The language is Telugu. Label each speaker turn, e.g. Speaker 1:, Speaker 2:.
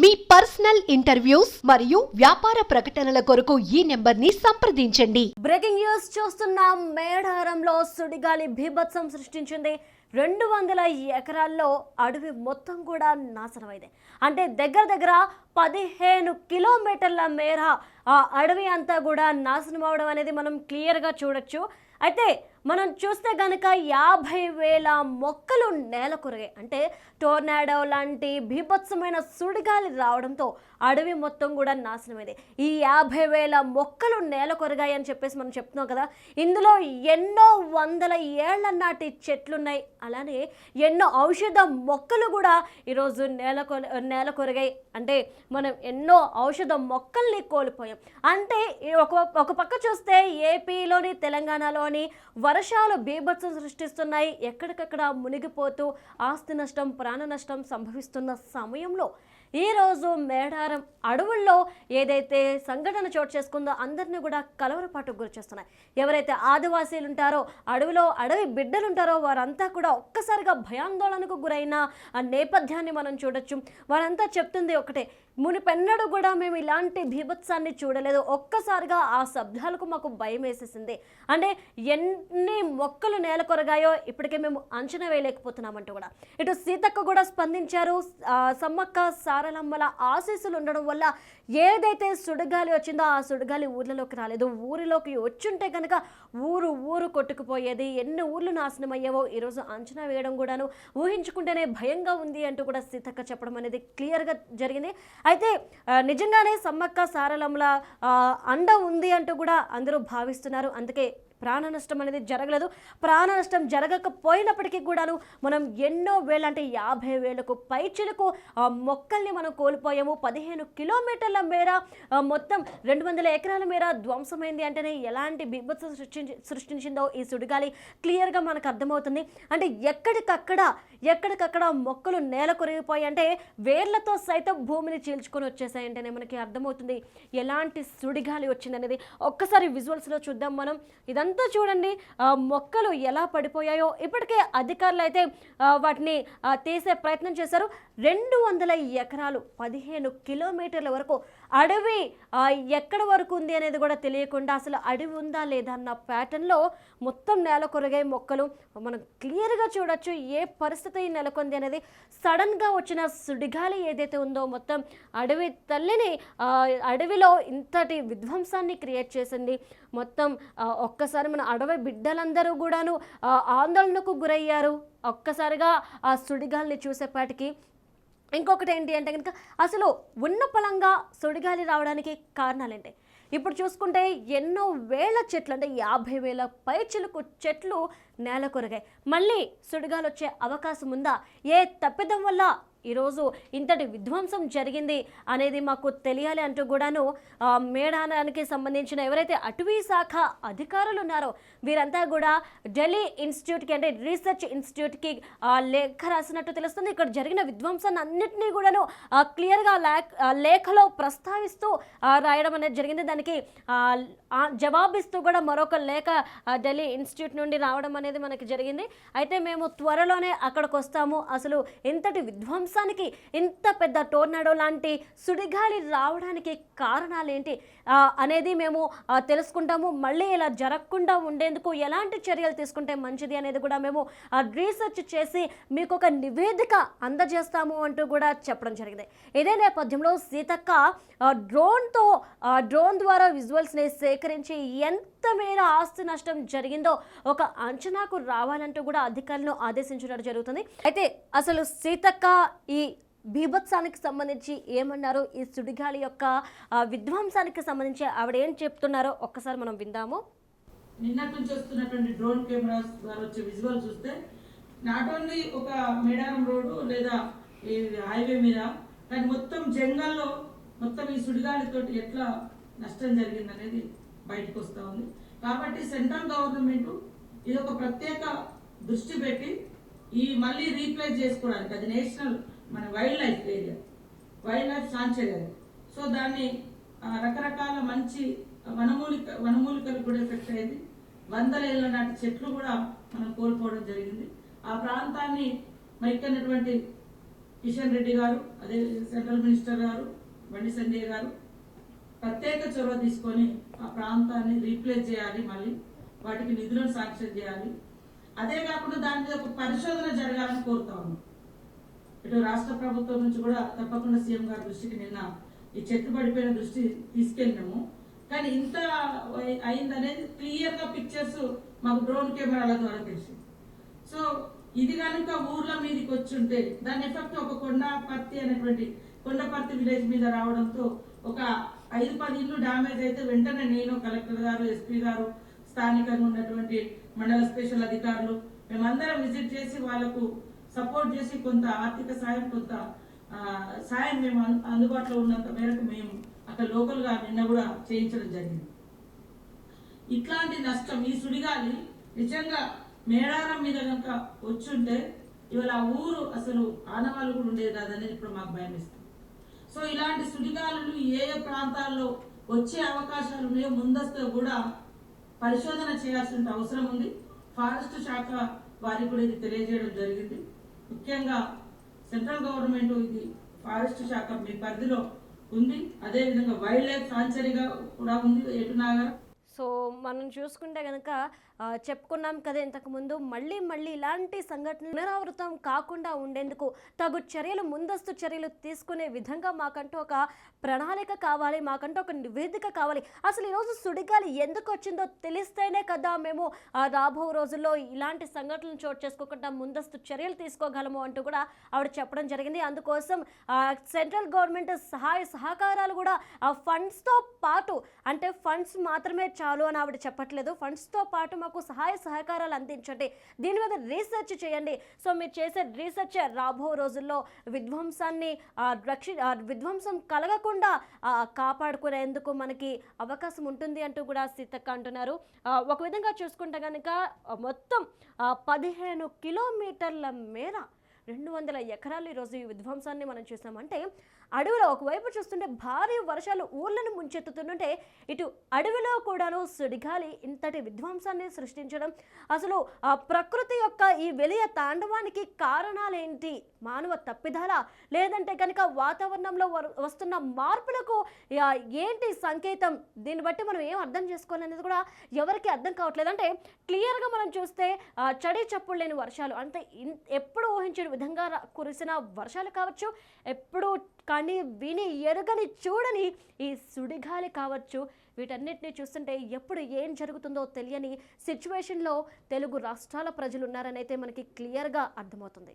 Speaker 1: మీ పర్సనల్ ఇంటర్వ్యూస్ మరియు వ్యాపార ప్రకటనల కొరకు ఈ నెంబర్ని సంప్రదించండి.
Speaker 2: బ్రేకింగ్ న్యూస్ చూస్తున్న మేడారంలో సుడిగాలి బీభత్సం సృష్టించింది. రెండు వందల ఎకరాల్లో అడవి మొత్తం కూడా నాశనమైంది. అంటే దగ్గర దగ్గర పదిహేను కిలోమీటర్ల మేర ఆ అడవి అంతా కూడా నాశనం అవడం అనేది మనం క్లియర్గా చూడొచ్చు. అయితే మనం చూస్తే గనక యాభై వేల మొక్కలు నేల కొరిగాయి. అంటే టోర్నాడో లాంటి బీభత్సమైన సుడిగాలి రావడంతో అడవి మొత్తం కూడా నాశనమైంది. ఈ యాభై వేల మొక్కలు నేల కొరిగాయి అని చెప్పేసి మనం చెప్తున్నాం కదా. ఇందులో ఎన్నో వందల ఏళ్ళ నాటి చెట్లున్నాయి. అలానే ఎన్నో ఔషధ మొక్కలు కూడా ఈరోజు నేల కొ నేల కొరిగాయి. అంటే మనం ఎన్నో ఔషధ మొక్కల్ని కోల్పోయాం. అంటే ఒక ఒక పక్క చూస్తే ఏపీలోని తెలంగాణలోని వర్షాలు బీభత్సం సృష్టిస్తున్నాయి. ఎక్కడికక్కడ మునిగిపోతూ ఆస్తి నష్టం ప్రాణ నష్టం సంభవిస్తున్న సమయంలో ఈరోజు మేడారం అడవుల్లో ఏదైతే సంఘటన చోటు చేసుకుందో అందరినీ కూడా కలవరపాటుకు గురి చేస్తున్నాయి. ఎవరైతే ఆదివాసీలు ఉంటారో అడవిలో అడవి బిడ్డలు ఉంటారో వారంతా కూడా ఒక్కసారిగా భయాందోళనకు గురైన ఆ నేపథ్యాన్ని మనం చూడొచ్చు. వారంతా చెప్తుంది ఒకటే మునిపెన్నడూ కూడా మేము ఇలాంటి భీభత్సాన్ని చూడలేదు. ఒక్కసారిగా ఆ శబ్దాలకు మాకు భయం వేసేసింది. అంటే ఎన్ని మొక్కలు నేల కొరగాయో ఇప్పటికే మేము అంచనా వేయలేకపోతున్నామంటూ కూడా. ఇటు సీతక్క కూడా స్పందించారు. సమ్మక్క సారలమ్మల ఆశీస్సులు ఉండడం వల్ల ఏదైతే సుడిగాలి వచ్చిందో ఆ సుడిగాలి ఊర్లలోకి రాలేదు. ఊరిలోకి వచ్చుంటే కనుక ఊరు ఊరు కొట్టుకుపోయేది. ఎన్ని ఊర్లు నాశనం అయ్యావో ఈరోజు అంచనా వేయడం కూడాను ఊహించుకుంటేనే భయంగా ఉంది అంటూ కూడా సీతక్క చెప్పడం అనేది క్లియర్గా జరిగింది. అయితే నిజంగానే సమ్మక్క సారలమ్మల అండ ఉంది అంటూ కూడా అందరూ భావిస్తున్నారు. అందుకే ప్రాణ నష్టం అనేది జరగలేదు. ప్రాణ నష్టం జరగకపోయినప్పటికీ కూడాను మనం ఎన్నో వేలు అంటే యాభై వేలకు పైచిలకు ఆ మొక్కల్ని మనం కోల్పోయాము. పదిహేను కిలోమీటర్ల మేర మొత్తం రెండు వందల ఎకరాల మేర ధ్వంసమైంది అంటేనే ఎలాంటి బిభత్సం సృష్టించి సృష్టించిందో ఈ సుడిగాలి క్లియర్గా మనకు అర్థమవుతుంది. అంటే ఎక్కడికక్కడ ఎక్కడికక్కడ మొక్కలు నేల కొరిగిపోయి అంటే వేర్లతో సైతం భూమిని చీల్చుకొని వచ్చేసాయంటేనే మనకి అర్థమవుతుంది. ఎలాంటి సుడిగాలి వచ్చిందనేది. ఒక్కసారి విజువల్స్లో చూద్దాం మనం. ఇదంతా చూడండి. మొక్కలు ఎలా పడిపోయాయో. ఇప్పటికే అధికారులు అయితే వాటిని తీసే ప్రయత్నం చేశారు. రెండు వందల ఎకరాలు పదిహేను కిలోమీటర్ల వరకు అడవి ఎక్కడ వరకు ఉంది అనేది కూడా తెలియకుండా అసలు అడవి ఉందా లేదా అన్న ప్యాటర్న్లో మొత్తం నేల కొరగే మొక్కలు మనం క్లియర్గా చూడొచ్చు ఏ పరిస్థితి నెలకొంది అనేది. సడన్గా వచ్చిన సుడిగాలి ఏదైతే ఉందో మొత్తం అడవి తల్లిని అడవిలో ఇంతటి విధ్వంసాన్ని క్రియేట్ చేసింది. మొత్తం ఒక్కసారి మన అడవి బిడ్డలందరూ కూడాను ఆందోళనకు గురయ్యారు. ఒక్కసారిగా ఆ సుడిగాల్ని చూసేపాటికి ఇంకొకటి ఏంటి అంటే కనుక అసలు ఉన్న పొలంగా సుడిగాలి రావడానికి కారణాలు ఏంటి ఇప్పుడు చూసుకుంటే ఎన్నో వేల చెట్లు అంటే యాభై వేల పైచిలకు చెట్లు నేల కొరగాయి మళ్ళీ సుడిగాలు వచ్చే అవకాశం ఉందా? ఏ తప్పిదం వల్ల ఈరోజు ఇంతటి విధ్వంసం జరిగింది అనేది మాకు తెలియాలి అంటూ కూడాను మేడానానికి సంబంధించిన ఎవరైతే అటవీ శాఖ అధికారులు ఉన్నారో వీరంతా కూడా ఢిల్లీ ఇన్స్టిట్యూట్కి అంటే రీసెర్చ్ ఇన్స్టిట్యూట్కి లేఖ రాసినట్టు తెలుస్తుంది. ఇక్కడ జరిగిన విధ్వంసాన్ని అన్నింటినీ కూడాను క్లియర్గా లేఖ లేఖలో ప్రస్తావిస్తూ రాయడం అనేది జరిగింది. దానికి జవాబిస్తూ కూడా మరొక లేఖ ఢిల్లీ ఇన్స్టిట్యూట్ నుండి రావడం అనేది మనకి జరిగింది. అయితే మేము త్వరలోనే అక్కడికి వస్తాము అసలు ఇంతటి విధ్వంసానికి ఇంత పెద్ద టోర్నాడో లాంటి సుడిగాలి రావడానికి కారణాలు ఏంటి అనేది మేము తెలుసుకుంటాము. మళ్ళీ ఇలా జరగకుండా ఉండేందుకు ఎలాంటి చర్యలు తీసుకుంటే మంచిది అనేది కూడా మేము ఆ, రీసెర్చ్ చేసి మీకు ఒక నివేదిక అందజేస్తాము అంటూ కూడా చెప్పడం జరిగింది. ఇదే నేపథ్యంలో సీతక్క ఆ, డ్రోన్తో ఆ, డ్రోన్ ద్వారా విజువల్స్ని సేకరించి ఎంత మేర ఆస్తి నష్టం జరిగిందో ఒక అంచనాకు రావాలంటూ కూడా అధికారులను ఆదేశించడం జరుగుతుంది. అయితే అసలు సీతక్క ఈ బీభత్సానికి సంబంధించి ఏమన్నారు? ఈ సుడిగాలి యొక్క విధ్వంసానికి సంబంధించి ఆవిడ ఏం చెప్తున్నారో ఒక్కసారి మనం విందాము.
Speaker 3: నిన్నటి నుంచి వస్తున్నటువంటి డ్రోన్ కెమెరాస్ ద్వారా వచ్చే విజువల్ చూస్తే నాట్ ఓన్లీ ఒక మేడారం రోడ్డు లేదా ఈ హైవే మీద కానీ మొత్తం జంగల్లో మొత్తం ఈ సుడిగాలితోటి ఎట్లా నష్టం జరిగింది అనేది బయటకు వస్తూ ఉంది. కాబట్టి సెంట్రల్ గవర్నమెంట్ ఇది ఒక ప్రత్యేక దృష్టి పెట్టి ఈ మళ్ళీ రీప్లేస్ చేసుకోవడానికి అది నేషనల్ మన wild life area wild life sanctuary so దాన్ని రకరకాల మంచి వనమూలిక వనమూలికలు కూడా ఎఫెక్ట్ అయ్యింది. వందల ఏళ్ళ నాటి చెట్లు కూడా మనం కోల్పోవడం జరిగింది. ఆ ప్రాంతాన్ని మరి కిషన్ రెడ్డి గారు అదే సెంట్రల్ మినిస్టర్ గారు బండి సంజయ్ గారు ప్రత్యేక చొరవ తీసుకొని ఆ ప్రాంతాన్ని రీప్లేస్ చేయాలి మళ్ళీ వాటికి నిధులను శాంక్షన్ చేయాలి. అదే కాకుండా దాని మీద ఒక పరిశోధన జరగాలని కోరుతా ఉన్నాం. ఇటు రాష్ట్ర ప్రభుత్వం నుంచి కూడా తప్పకుండా సీఎం గారి దృష్టికి నిన్న ఈ చెట్టు పడిపోయిన దృష్టి తీసుకెళ్ళినాము. కానీ ఇంత అయిందనేది క్లియర్గా పిక్చర్స్ మాకు డ్రోన్ కెమెరాల ద్వారా తెలిసింది. సో ఇది కనుక ఊర్ల మీదకి వచ్చుంటే దాని ఎఫెక్ట్ ఒక కొండపర్తి అనేటువంటి కొండపర్తి విలేజ్ మీద రావడంతో ఒక ఐదు పది ఇళ్ళు డ్యామేజ్ అయితే వెంటనే నేను కలెక్టర్ గారు ఎస్పీ గారు స్థానికంగా ఉన్నటువంటి మండల స్పెషల్ అధికారులు మేమందరం విజిట్ చేసి వాళ్ళకు సపోర్ట్ చేసి కొంత ఆర్థిక సాయం కొంత సాయం మేము అందుబాటులో ఉన్నంత మేరకు మేము అక్కడ లోకల్గా నిన్న కూడా చేయించడం జరిగింది. ఇట్లాంటి నష్టం ఈ సుడిగాలి నిజంగా మేడారం మీద కనుక వచ్చుంటే ఇవాళ ఆ ఊరు అసలు ఆనవాళ్ళు కూడా ఉండేది కాదనేది ఇప్పుడు మాకు భయం ఇస్తుంది సో ఇలాంటి సుడిగాలులు ఏ ఏ ప్రాంతాల్లో వచ్చే అవకాశాలు ఉన్నాయో ముందస్తు కూడా పరిశోధన చేయాల్సిన అవసరం ఉంది. ఫారెస్ట్ శాఖ వారికి కూడా ఇది తెలియజేయడం జరిగింది. ముఖ్యంగా సెంట్రల్ గవర్నమెంట్ ఇది ఫారెస్ట్ శాఖ మీ పరిధిలో ఉంది. అదేవిధంగా వైల్డ్ లైఫ్ సాంచరీగా కూడా ఉంది. ఎటునాగా
Speaker 2: సో మనం చూసుకుంటే కనుక చెప్పుకున్నాం కదా ఇంతకుముందు మళ్ళీ మళ్ళీ ఇలాంటి సంఘటనలు పునరావృతం కాకుండా ఉండేందుకు తగు చర్యలు ముందస్తు చర్యలు తీసుకునే విధంగా మాకంటూ ఒక ప్రణాళిక కావాలి మాకంటూ ఒక నివేదిక కావాలి. అసలు ఈరోజు సుడిగాలి ఎందుకు వచ్చిందో తెలిస్తేనే కదా మేము రాబో రోజుల్లో ఇలాంటి సంఘటనలు చోటు చేసుకోకుండా ముందస్తు చర్యలు తీసుకోగలము అంటూ కూడా ఆవిడ చెప్పడం జరిగింది. అందుకోసం సెంట్రల్ గవర్నమెంట్ సహాయ సహకారాలు కూడా ఆ ఫండ్స్తో పాటు అంటే ఫండ్స్ మాత్రమే చాలు అని ఆవిడ చెప్పట్లేదు. ఫండ్స్తో పాటు మాకు సహాయ సహకారాలు అందించండి. దీని మీద రీసెర్చ్ చేయండి. సో మీరు చేసే రీసెర్చ్ రాబో రోజుల్లో విధ్వంసాన్ని రక్షి విధ్వంసం కలగకుండా కాపాడుకునేందుకు మనకి అవకాశం ఉంటుంది అంటూ కూడా సీతక్క అంటున్నారు. ఒక విధంగా చూసుకుంటే కనుక మొత్తం పదిహేను కిలోమీటర్ల మేర రెండు వందల ఎకరాలు ఈరోజు ఈ విధ్వంసాన్ని మనం చూసామంటే అడవిలో ఒకవైపు చూస్తుంటే భారీ వర్షాలు ఊర్లను ముంచెత్తుతుంటే ఇటు అడవిలో కూడాను సుడిగాలి ఇంతటి విధ్వంసాన్ని సృష్టించడం. అసలు ఆ ప్రకృతి యొక్క ఈ వెలియ తాండవానికి కారణాలేంటి? మానవ తప్పిదాల లేదంటే కనుక వాతావరణంలో వస్తున్న మార్పులకు ఏంటి సంకేతం? దీన్ని బట్టి మనం ఏం అర్థం చేసుకోవాలనేది కూడా ఎవరికి అర్థం కావట్లేదు. అంటే క్లియర్గా మనం చూస్తే చడి చప్పుడు లేని వర్షాలు అంటే ఇన్- ఎప్పుడు ఊహించడం విధంగా కురిసిన వర్షాలు కావచ్చు ఎప్పుడు కానీ విని ఎరుగని చూడని ఈ సుడిగాలి కావచ్చు. వీటన్నిటిని చూస్తుంటే ఎప్పుడు ఏం జరుగుతుందో తెలియని సిచ్యువేషన్లో తెలుగు రాష్ట్రాల ప్రజలు ఉన్నారని అయితే మనకి క్లియర్గా అర్థమవుతుంది.